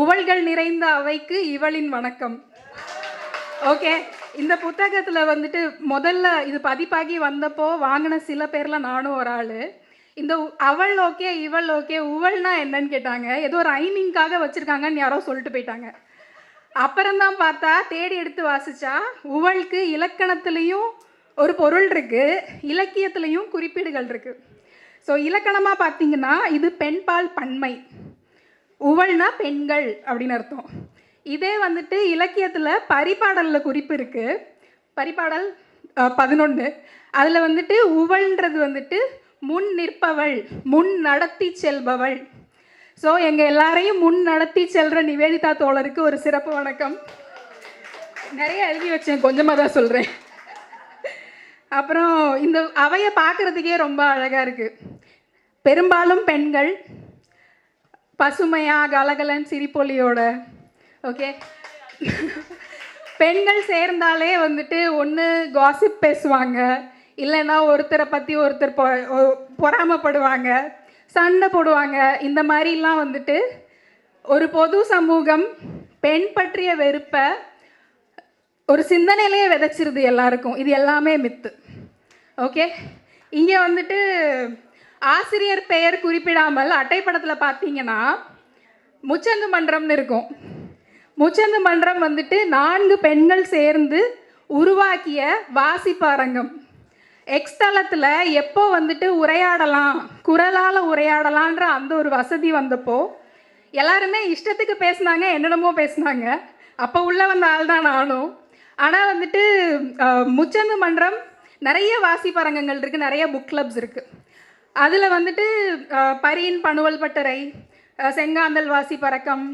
உவள்கள் நிறைந்த அவைக்கு இவளின் வணக்கம். ஓகே இந்த புத்தகத்தில் வந்துட்டு முதல்ல இது பதிப்பாகி வந்தப்போ வாங்கின சில பேரில் நானும் ஒரு ஆள். இந்த அவள் ஓகே இவள் ஓகே உவள்னா என்னன்னு கேட்டாங்க. ஏதோ ரைமிங்காக வச்சுருக்காங்கன்னு யாரோ சொல்லிட்டு போயிட்டாங்க. அப்புறம்தான் பார்த்தா தேடி எடுத்து வாசித்தா உவளுக்கு இலக்கணத்துலேயும் ஒரு பொருள் இருக்குது இலக்கியத்துலேயும் குறிப்பீடுகள் இருக்குது ஸோ இலக்கணமாக பார்த்தீங்கன்னா இது பெண்பால் பன்மை. உவள்னா பெண்கள் அப்படின்னு அர்த்தம். இதே வந்துட்டு இலக்கியத்தில் பரிபாடலில் குறிப்பு இருக்குது பரிபாடல் பதினொன்று அதில் வந்துட்டு உவள்ன்றது வந்துட்டு முன் நிற்பவள் முன் நடத்தி செல்பவள். ஸோ எங்கள் எல்லாரையும் முன் நடத்தி செல்கிற நிவேதிதா தோழருக்கு ஒரு சிறப்பு வணக்கம். நிறைய எழுதி வச்சேன் கொஞ்சமாக தான் சொல்கிறேன் அப்புறம் இந்த அவையை பார்க்குறதுக்கே ரொம்ப அழகாக இருக்குது பெரும்பாலும் பெண்கள் பசுமையாக கலகலன் சிரிப்பொலியோட. ஓகே பெண்கள் சேர்ந்தாலே வந்துட்டு ஒன்று காசிப் பேசுவாங்க. இல்லைன்னா ஒருத்தரை பற்றி ஒருத்தர் பொ பொறாமைப்படுவாங்க. சண்டை போடுவாங்க. இந்த மாதிரிலாம் வந்துட்டு ஒரு பொது சமூகம் பெண் பற்றிய வெறுப்பை ஒரு சிந்தனையிலேயே விதைச்சிருது எல்லாருக்கும். இது எல்லாமே மித்து ஓகே இங்கே வந்துட்டு ஆசிரியர் பெயர் குறிப்பிடாமல் அட்டைப்படத்தில் பார்த்தீங்கன்னா முச்சந்து மன்றம்னு இருக்கும். முச்சந்து மன்றம் வந்துட்டு நான்கு பெண்கள் சேர்ந்து உருவாக்கிய வாசிப்பு அரங்கம் எக்ஸ் எப்போ வந்துட்டு உரையாடலாம் குரலால் உரையாடலான்ற அந்த ஒரு வசதி வந்தப்போ எல்லாருமே இஷ்டத்துக்கு பேசினாங்க என்னென்னமோ பேசினாங்க. அப்போ உள்ளே வந்த ஆள் தான் நானும். ஆனால் வந்துட்டு முச்சந்து மன்றம் நிறைய வாசிப்பரங்கங்கள் இருக்குது நிறைய புக் கிளப்ஸ் இருக்குது அதில் வந்துட்டு பரியின் பணுவல் பட்டறை செங்காந்தல் வாசி பறக்கம்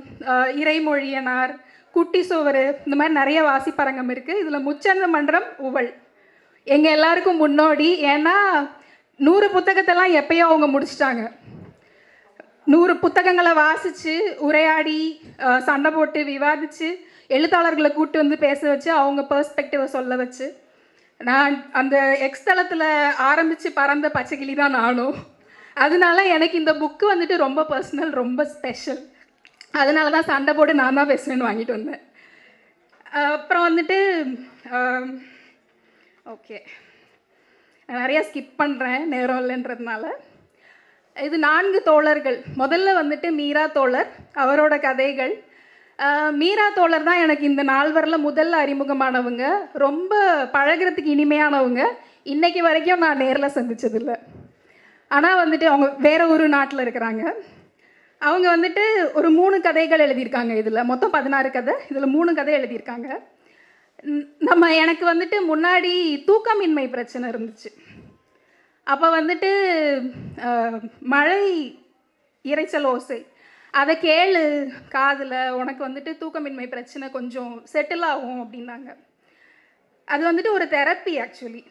இறைமொழியனார் குட்டி சுவர் இந்த மாதிரி நிறைய வாசிப்பரங்கம் இருக்குது இதில் முச்சந்த மன்றம் உவள். எங்கள் எல்லாருக்கும் முன்னோடி. ஏன்னா நூறு புத்தகத்தெல்லாம் எப்பயோ அவங்க முடிச்சிட்டாங்க. நூறு புத்தகங்களை வாசித்து உரையாடி சண்டை போட்டு விவாதித்து எழுத்தாளர்களை கூப்பிட்டு வந்து பேச வச்சு அவங்க பெர்ஸ்பெக்டிவை சொல்ல வச்சு நான் அந்த எக்ஸ் தளத்தில் ஆரம்பித்து பறந்த பச்சைக்கிளி தான் நானும். அதனால எனக்கு இந்த புக்கு வந்துட்டு ரொம்ப பர்சனல் ரொம்ப ஸ்பெஷல் அதனால தான் சண்டை போட்டு நான் தான் பேசுவேன்னு வாங்கிட்டு வந்தேன். அப்புறம் வந்துட்டு ஓகே நான் நிறையா ஸ்கிப் பண்ணுறேன் நேரம் இல்லைன்றதுனால. இது நான்கு தோழர்கள். முதல்ல வந்துட்டு மீரா தோழர் அவரோட கதைகள் மீரா தோழர் தான் எனக்கு இந்த நால்வரில் முதல்ல அறிமுகமானவங்க. ரொம்ப பழகுறதுக்கு இனிமையானவங்க. இன்றைக்கி வரைக்கும் நான் நேரில் சந்தித்ததில்லை ஆனால் வந்துட்டு அவங்க வேற ஒரு நாட்டில் இருக்கிறாங்க. அவங்க வந்துட்டு ஒரு மூணு கதைகள் எழுதியிருக்காங்க இதில். மொத்தம் பதினாறு கதை. இதில் மூணு கதை எழுதியிருக்காங்க. நம்ம எனக்கு வந்துட்டு முன்னாடி தூக்கமின்மை பிரச்சனை இருந்துச்சு. அப்போ வந்துட்டு மழை இரைச்சல் ஓசை. அதை கேளு காதில். உனக்கு வந்துட்டு தூக்கமின்மை பிரச்சனை கொஞ்சம் செட்டில் ஆகும் அப்படின்னாங்க. அது வந்துட்டு ஒரு தெரப்பி ஆக்சுவலி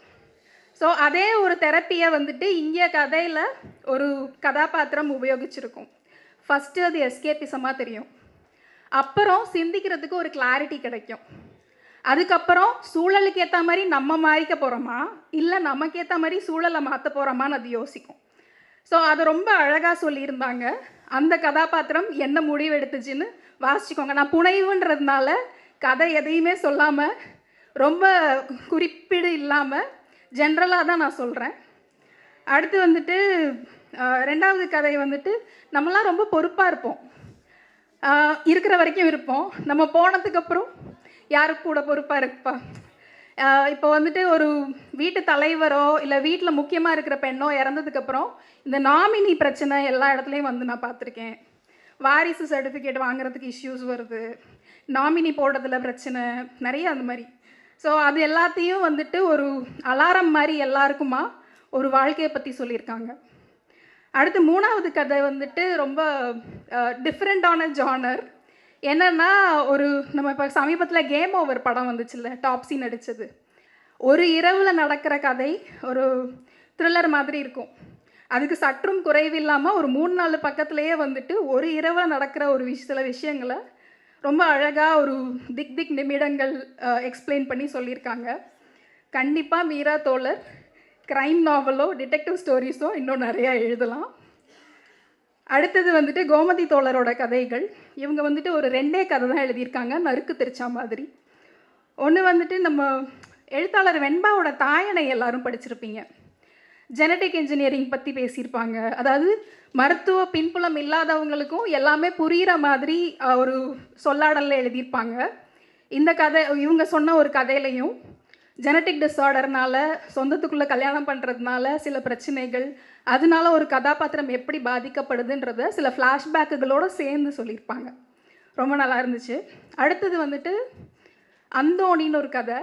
ஸோ அதே ஒரு தெரப்பியை வந்துட்டு இங்கே கதையில் ஒரு கதாபாத்திரம் உபயோகிச்சிருக்கும். ஃபஸ்ட்டு அது எஸ்கேபிசமாக தெரியும். அப்புறம் சிந்திக்கிறதுக்கு ஒரு கிளாரிட்டி கிடைக்கும். அதுக்கப்புறம் சூழலுக்கு ஏற்ற மாதிரி நம்ம மாறிக்க போகிறோமா இல்லை நமக்கு ஏற்ற மாதிரி சூழலை மாற்ற போகிறோமான்னு அது யோசிக்கும். ஸோ அதை ரொம்ப அழகாக சொல்லியிருந்தாங்க. அந்த கதாபாத்திரம் என்ன முடிவு எடுத்துச்சுன்னு வாசிச்சுக்கோங்க. நான் புனைவுன்றதுனால கதை எதையுமே சொல்லாமல் ரொம்ப குறிப்பீடு இல்லாமல் ஜென்ரலாக தான் நான் சொல்கிறேன் அடுத்து வந்துட்டு ரெண்டாவது கதை வந்துட்டு நம்மலாம் ரொம்ப பொறுப்பாக இருப்போம். இருக்கிற வரைக்கும் இருப்போம். நம்ம போனதுக்கப்புறம் யாருக்கு கூட பொறுப்பாக இருப்பா? இப்போ வந்துட்டு ஒரு வீட்டு தலைவரோ இல்லை வீட்டில் முக்கியமாக இருக்கிற பெண்ணோ இறந்ததுக்கப்புறம் இந்த நாமினி பிரச்சனை எல்லா இடத்துலையும் வந்து நான் பார்த்துருக்கேன். வாரிசு சர்டிஃபிகேட் வாங்குறதுக்கு இஷ்யூஸ் வருது. நாமினி போடுறதுல பிரச்சனை நிறைய அந்த மாதிரி. ஸோ அது எல்லாத்தையும் வந்துட்டு ஒரு அலாரம் மாதிரி எல்லாருக்குமா ஒரு வாழ்க்கையை பற்றி சொல்லியிருக்காங்க. அடுத்து மூணாவது கதை வந்துட்டு ரொம்ப டிஃப்ரெண்ட்டான ஜானர் என்னன்னா ஒரு நம்ம இப்போ சமீபத்தில் கேம் ஓவர் படம் வந்துச்சுல்ல டாப்ஸி நடித்தது ஒரு இரவில் நடக்கிற கதை ஒரு த்ரில்லர் மாதிரி இருக்கும். அதுக்கு சற்றும் குறைவில்லாமல் ஒரு மூணு நாலு பக்கத்துலேயே வந்துட்டு ஒரு இரவில் நடக்கிற ஒரு விஷ சில விஷயங்களை ரொம்ப அழகாக ஒரு திக் திக் நிமிடங்கள் எக்ஸ்பிளைன் பண்ணி சொல்லியிருக்காங்க. கண்டிப்பாக மீரா தோழர் க்ரைம் நாவலோ டிடெக்டிவ் ஸ்டோரிஸோ இன்னும் நிறையா எழுதலாம். அடுத்தது வந்துட்டு கோமதி தோழரோட கதைகள். இவங்க வந்துட்டு ஒரு ரெண்டே கதை தான் எழுதியிருக்காங்க நறுக்கு தெரிச்சா மாதிரி. ஒன்று வந்துட்டு நம்ம எழுத்தாளர் வெண்பாவோட தாயனை எல்லாரும் படிச்சிருப்பீங்க. ஜெனடிக் இன்ஜினியரிங் பற்றி பேசியிருப்பாங்க. அதாவது மருத்துவ பின்புலம் இல்லாதவங்களுக்கும் எல்லாமே புரிகிற மாதிரி ஒரு சொல்லாடலில் எழுதியிருப்பாங்க. இந்த கதை இவங்க சொன்ன ஒரு கதையிலையும் ஜெனட்டிக் டிஸார்டர்னால சொந்தத்துக்குள்ளே கல்யாணம் பண்ணுறதுனால சில பிரச்சனைகள் அதனால ஒரு கதாபாத்திரம் எப்படி பாதிக்கப்படுதுன்றத சில ஃப்ளாஷ்பேக்குகளோடு சேர்ந்து சொல்லியிருப்பாங்க. ரொம்ப நல்லா இருந்துச்சு. அடுத்தது வந்துட்டு அந்தோணின்னு ஒரு கதை.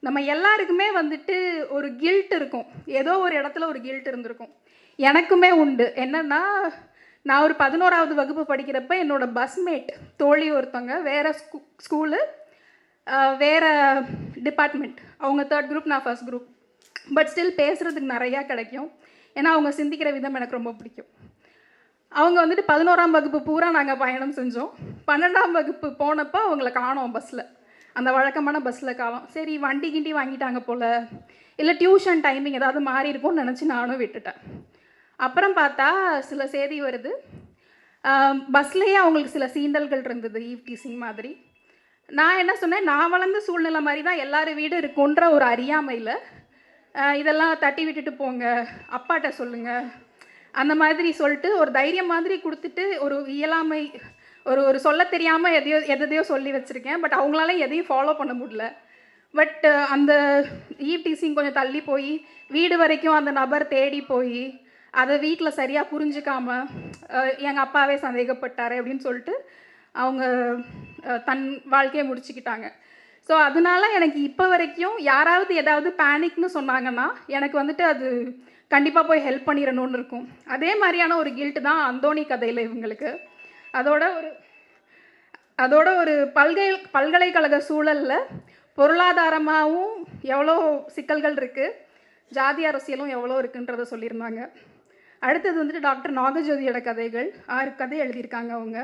நம்ம எல்லாருக்குமே வந்துட்டு ஒரு கில்ட் இருக்கும். ஏதோ ஒரு இடத்துல ஒரு கில்ட் இருந்திருக்கும். எனக்குமே உண்டு. என்னென்னா நான் ஒரு பதினோராவது வகுப்பு படிக்கிறப்ப என்னோடய பஸ்மேட் தோழி ஒருத்தவங்க வேறு ஸ்கூ ஸ்கூலு வேறு டிபார்ட்மெண்ட் அவங்க தேர்ட் குரூப் நான் ஃபர்ஸ்ட் குரூப் பட் ஸ்டில் பேசுகிறதுக்கு நிறையா கிடைக்கும். ஏன்னா அவங்க சிந்திக்கிற விதம் எனக்கு ரொம்ப பிடிக்கும். அவங்க வந்துட்டு பதினோராம் வகுப்பு பூரா நாங்கள் பயணம் செஞ்சோம். பன்னெண்டாம் வகுப்பு போனப்போ அவங்கள காணோம் பஸ்ஸில் அந்த வழக்கமான பஸ்ஸில் காணோம். சரி வண்டி கிண்டி வாங்கிட்டாங்க போல். இல்லை டியூஷன் டைமிங் ஏதாவது மாறி இருக்கும்னு நினச்சி நானும் விட்டுட்டேன். அப்புறம் பார்த்தா சில செய்தி வருது. பஸ்லேயே அவங்களுக்கு சில சீண்டல்கள் இருந்தது ஈவ் டீசிங் மாதிரி. நான் என்ன சொன்னேன்? நான் வளர்ந்த சூழ்நிலை மாதிரி தான் எல்லார் வீடு இருக்குன்ற ஒரு அறியாமையில் இதெல்லாம் தட்டி விட்டுட்டு போங்க. அப்பாட்ட சொல்லுங்கள் அந்த மாதிரி சொல்லிட்டு ஒரு தைரியம் மாதிரி கொடுத்துட்டு ஒரு இயலாமை ஒரு ஒரு சொல்ல தெரியாமல் எதையோ எதையோ சொல்லி வச்சுருக்கேன். பட் அவங்களால எதையும் ஃபாலோ பண்ண முடியல. பட் அந்த ஈவ் டீசிங் கொஞ்சம் தள்ளி போய் வீடு வரைக்கும் அந்த நபர் தேடி போய் அதை வீட்டில் சரியாக புரிஞ்சுக்காமல் எங்கள் அப்பாவே சந்தேகப்பட்டார் அப்படின்னு சொல்லிட்டு அவங்க தன் வாழ்க்கையை முடிச்சுக்கிட்டாங்க. ஸோ அதனால எனக்கு இப்போ வரைக்கும் யாராவது ஏதாவது பேனிக்னு சொன்னாங்கன்னா எனக்கு வந்துட்டு அது கண்டிப்பாக போய் ஹெல்ப் பண்ணிடணும்னு இருக்கும். அதே மாதிரியான ஒரு கில்ட்டு தான் அந்தோணி கதையில் இவங்களுக்கு. அதோட ஒரு அதோட ஒரு பல்கை பல்கலைக்கழக சூழலில் பொருளாதாரமாகவும் எவ்வளோ சிக்கல்கள் இருக்குது ஜாதி அரசியலும் எவ்வளோ இருக்குன்றத சொல்லியிருந்தாங்க. அடுத்தது வந்துட்டு டாக்டர் நாகஜோதியோட கதைகள் ஆறு கதை எழுதியிருக்காங்க அவங்க.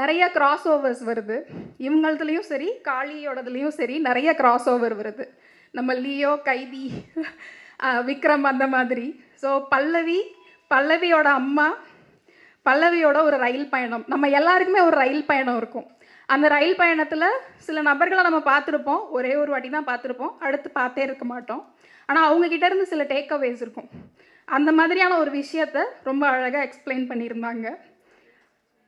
நிறைய கிராஸ் ஓவர்ஸ் வருது. இவங்களதுலேயும் சரி காளியோடதுலேயும் சரி நிறைய கிராஸ் ஓவர் வருது. நம்ம லியோ கைதி விக்ரம் அந்த மாதிரி. ஸோ பல்லவி பல்லவியோட அம்மா பல்லவியோட ஒரு ரயில் பயணம். நம்ம எல்லாருக்குமே ஒரு ரயில் பயணம் இருக்கும். அந்த ரயில் பயணத்தில் சில நபர்களை நம்ம பார்த்துருப்போம். ஒரே ஒரு வாட்டி தான் பார்த்துருப்போம். அடுத்து பார்த்தே இருக்க மாட்டோம். ஆனால் அவங்கக்கிட்ட இருந்து சில டேக் அவேஸ் இருக்கும். அந்த மாதிரியான ஒரு விஷயத்த ரொம்ப அழகாக எக்ஸ்பிளைன் பண்ணியிருந்தாங்க.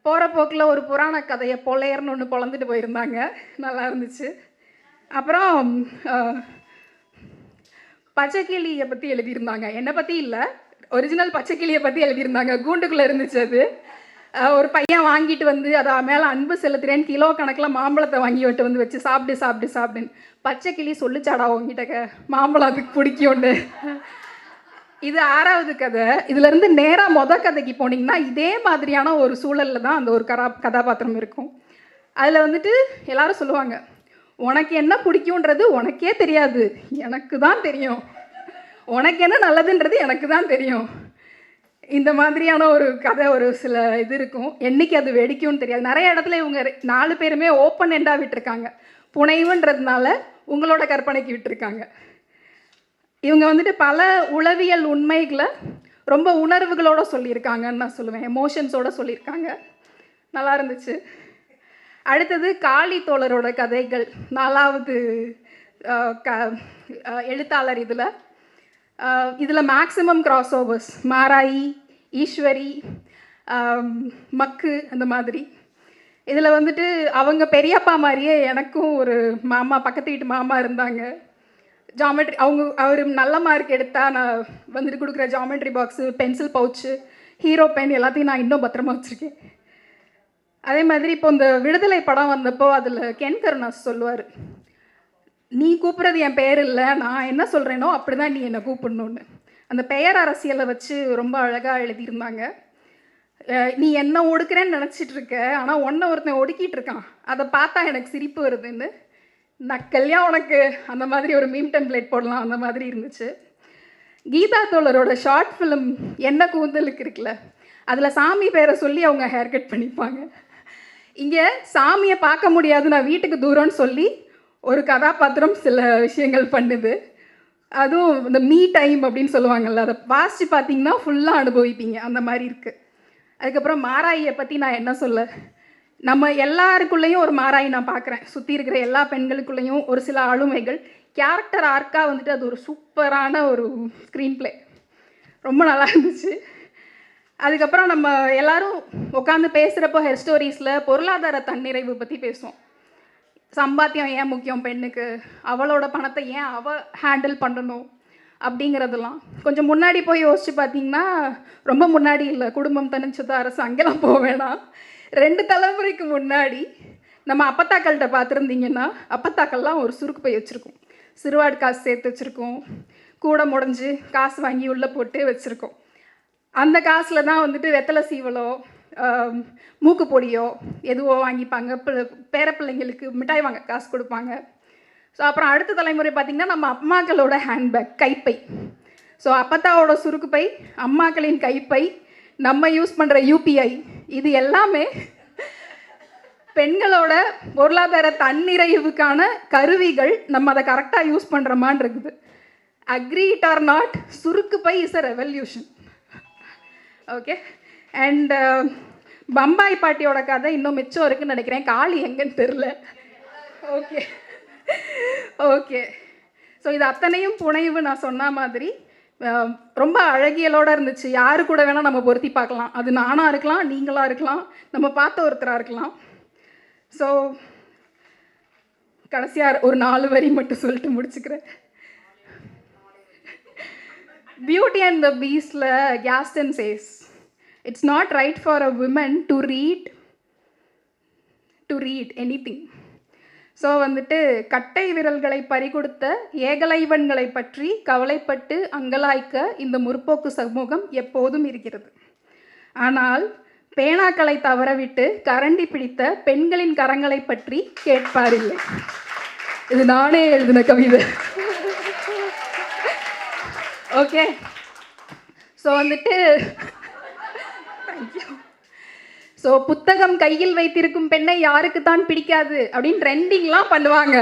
போகிற போக்கில் ஒரு புராண கதையை பொள்ளையர்னு ஒன்று பொழந்துட்டு போயிருந்தாங்க. நல்லா இருந்துச்சு. அப்புறம் பச்சைக்கிளியை பற்றி எழுதியிருந்தாங்க. என்னை பற்றி இல்லை. ஒரிஜினல் பச்சைக்கிளியை பற்றி எழுதியிருந்தாங்க. கூண்டுக்குள்ளே இருந்துச்சு அது. ஒரு பையன் வாங்கிட்டு வந்து அதை மேலே அன்பு செலுத்துறேன்னு கிலோ கணக்கில் மாம்பழத்தை வாங்கி விட்டு வந்து வச்சு சாப்பிட்டு சாப்பிட்டு சாப்பிடுன்னு பச்சைக்கிளி சொல்லிச்சாடா உங்ககிட்ட மாம்பழம் அதுக்கு பிடிக்கும்னு. இது ஆறாவது கதை. இதுல இருந்து நேராக மொத கதைக்கு போனீங்கன்னா இதே மாதிரியான ஒரு சூழல்ல தான் அந்த ஒரு கரா கதாபாத்திரம் இருக்கும். அதில் வந்துட்டு எல்லாரும் சொல்லுவாங்க உனக்கு என்ன பிடிக்குன்றது உனக்கே தெரியாது. எனக்கு தான் தெரியும். உனக்கு என்ன நல்லதுன்றது எனக்கு தான் தெரியும். இந்த மாதிரியான ஒரு கதை ஒரு சில இது இருக்கும். என்னைக்கு அது வெடிக்கும்னு தெரியாது. நிறைய இடத்துல இவங்க நாலு பேருமே ஓப்பன் எண்டாக விட்டுருக்காங்க. புனைவுன்றதுனால உங்களோட கற்பனைக்கு விட்டுருக்காங்க. இவங்க வந்துட்டு பல உளவியல் உண்மைகளை ரொம்ப உணர்வுகளோட சொல்லியிருக்காங்கன்னு நான் சொல்லுவேன். எமோஷன்ஸோட சொல்லியிருக்காங்க. நல்லா இருந்துச்சு. அடுத்தது காளி தோழரோட கதைகள். நாலாவது க எழுத்தாளர் இதில். இதில் maximum cross overs Marayi Eswari மக்கு அந்த மாதிரி. இதில் வந்துட்டு அவங்க பெரியப்பா மாதிரியே எனக்கும் ஒரு மாமா பக்கத்து வீட்டு மாமா இருந்தாங்க. ஜாமெட்ரி அவங்க அவர் நல்ல மார்க் எடுத்தால் நான் வந்துட்டு கொடுக்குற geometry box pencil pouch Hero pen எல்லாத்தையும் நான் இன்னும் பத்திரமா வச்சுருக்கேன். அதே மாதிரி இப்போ இந்த விடுதலை படம் வந்தப்போ அதில் கென் கருணாஸ் சொல்லுவார் நீ கூப்பிட்றது என் பெயர் இல்லை நான் என்ன சொல்கிறேனோ அப்படி தான் நீ என்னை கூப்பிடணுன்னு அந்த பெயர் அரசியலை வச்சு ரொம்ப அழகாக எழுதியிருந்தாங்க. நீ என்ன ஒடுக்குறேன்னு நினச்சிட்டு இருக்க ஆனால் ஒன்றை ஒருத்தன் ஒடுக்கிட்டு இருக்கான் அதை பார்த்தா எனக்கு சிரிப்பு வருதுன்னு. நக்கல்யா உனக்கு? அந்த மாதிரி ஒரு மீம் டெம்ப்ளேட் போடலாம் அந்த மாதிரி இருந்துச்சு. கீதா தோழரோட ஷார்ட் ஃபிலிம் என்ன கூந்தலுக்கு இருக்குல்ல? அதில் சாமி பேரை சொல்லி அவங்க ஹேர் கட் பண்ணிப்பாங்க. இங்கே சாமியை பார்க்க முடியாது நான் வீட்டுக்கு தூரம்னு சொல்லி ஒரு கதாபாத்திரம் சில விஷயங்கள் பண்ணுது. அதுவும் இந்த மீ டைம் அப்படின்னு சொல்லுவாங்கள்ல அதை வாசித்து பார்த்தீங்கன்னா ஃபுல்லாக அனுபவிப்பீங்க. அந்த மாதிரி இருக்குது அதுக்கப்புறம் மாராயியை பற்றி நான் என்ன சொல்ல நம்ம எல்லாருக்குள்ளேயும் ஒரு மாராயி நான் பார்க்குறேன். சுற்றி இருக்கிற எல்லா பெண்களுக்குள்ளேயும் ஒரு சில ஆளுமைகள் கேரக்டர் ஆர்க்காக வந்துட்டு அது ஒரு சூப்பரான ஒரு ஸ்க்ரீன் ப்ளே ரொம்ப நல்லா இருந்துச்சு. அதுக்கப்புறம் நம்ம எல்லாரும் உட்காந்து பேசுகிறப்போ ஹெர் ஸ்டோரிஸில் பொருளாதார தன்னிறைவு பற்றி பேசுவோம். சம்பாத்தியம் ஏன் முக்கியம் பெண்ணுக்கு? அவளோட பணத்தை ஏன் அவள் ஹேண்டில் பண்ணணும்? அப்படிங்கிறதெல்லாம். கொஞ்சம் முன்னாடி போய் யோசித்து பார்த்தீங்கன்னா ரொம்ப முன்னாடி இல்லை குடும்பம் தனிச்சது அரசு அங்கெல்லாம் போக வேணாம். ரெண்டு தலைமுறைக்கு முன்னாடி நம்ம அப்பத்தாக்கள்கிட்ட பார்த்துருந்தீங்கன்னா அப்பத்தாக்கள்லாம் ஒரு சுருக்கு போய் வச்சுருக்கோம். சிறுவாடு காசு சேர்த்து வச்சுருக்கோம். கூட முடஞ்சு காசு வாங்கி உள்ளே போட்டு வச்சுருக்கோம். அந்த காசில் தான் வந்துட்டு வெத்தலை சீவலோ மூக்கு பொடியோ எதுவோ வாங்கிப்பாங்க. பேர பிள்ளைங்களுக்கு மிட்டாய் வாங்க காசு கொடுப்பாங்க. ஸோ அப்புறம் அடுத்த தலைமுறை பார்த்திங்கன்னா நம்ம அம்மாக்களோட ஹேண்ட்பேக் கைப்பை. ஸோ அப்பத்தாவோட சுருக்கு பை அம்மாக்களின் கைப்பை நம்ம யூஸ் பண்ணுற யூபிஐ இது எல்லாமே பெண்களோட பொருளாதார தன்னிறைவுக்கான கருவிகள். நம்ம அதை கரெக்டாக யூஸ் பண்ணுறோமான் இருக்குது. அக்ரி இட் ஆர் நாட் சுருக்கு by is a revolution okay and Bombay பாட்டியோட கதை இன்னும் மிச்சம் இருக்குன்னு நினைக்கிறேன். காளி எங்கன்னு தெரில ஓகே ஓகே ஸோ இது அத்தனையும் புனைவு நான் சொன்ன மாதிரி ரொம்ப அழகியலோடு இருந்துச்சு. யாரு கூட வேணால் நம்ம பொருத்தி பார்க்கலாம். அது நானாக இருக்கலாம் நீங்களாக இருக்கலாம் நம்ம பார்த்த ஒருத்தராக இருக்கலாம். ஸோ கடைசியாக ஒரு நாலு வரி மட்டும் சொல்லிட்டு முடிச்சுக்கிறேன். பியூட்டி அண்ட் த பீஸில் Gaston says it's not right for a woman to read to read anything so வந்துட்டு கட்டை விரல்களை பறிகொடுத்த ஏகலைவன்களை பற்றி கவலைப்பட்டு அங்கலாய்க்க இந்த முற்போக்கு சமூகம் எப்போதும் இருக்கிறது. ஆனால் பேனாக்களை தவறவிட்டு கரண்டி பிடித்த பெண்களின் கரங்களை பற்றி கேட்பாரில்லை. இது நானே எழுதின கவிதை. ஓகே. ஸோ வந்துட்டு ஸோ புத்தகம் கையில் வைத்திருக்கும் பெண்ணை யாருக்கு தான் பிடிக்காது அப்படின்னு ட்ரெண்டிங்லாம் பண்ணுவாங்க.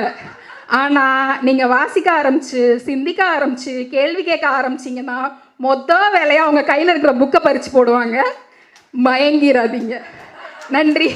ஆனால் நீங்கள் வாசிக்க ஆரம்பிச்சு சிந்திக்க ஆரம்பிச்சு கேள்வி கேட்க ஆரம்பிச்சிங்கன்னா மொத்த வேலையாக அவங்க கையில் இருக்கிற புக்கை பறித்து போடுவாங்க. மயங்கிறாதீங்க நன்றி.